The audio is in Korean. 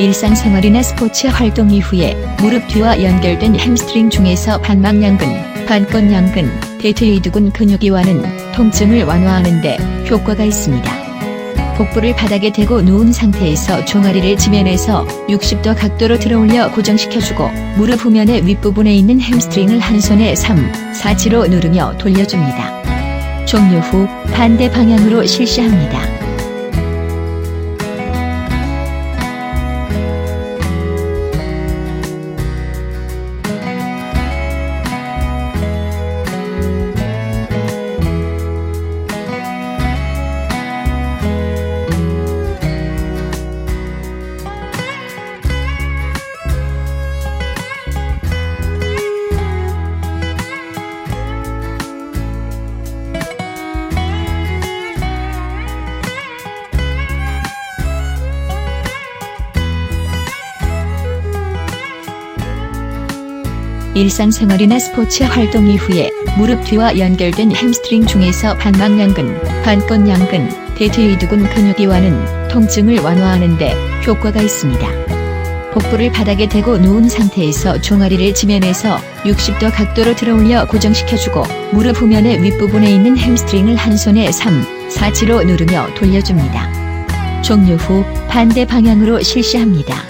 일상생활이나 스포츠 활동 이후에 무릎 뒤와 연결된 햄스트링 중에서 반막양근, 반건양근, 대퇴이두근 근육이와는 통증을 완화하는 데 효과가 있습니다. 복부를 바닥에 대고 누운 상태에서 종아리를 지면에서 60도 각도로 들어올려 고정시켜주고 무릎 후면의 윗부분에 있는 햄스트링을 한 손에 3, 4치로 누르며 돌려줍니다. 종료 후 반대 방향으로 실시합니다. 일상생활이나 스포츠 활동 이후에 무릎 뒤와 연결된 햄스트링 중에서 반막양근, 반건양근, 대퇴이두근 근육이와는 통증을 완화하는 데 효과가 있습니다. 복부를 바닥에 대고 누운 상태에서 종아리를 지면에서 60도 각도로 들어올려 고정시켜주고 무릎 후면의 윗부분에 있는 햄스트링을 한 손에 3, 4치로 누르며 돌려줍니다. 종료 후 반대 방향으로 실시합니다.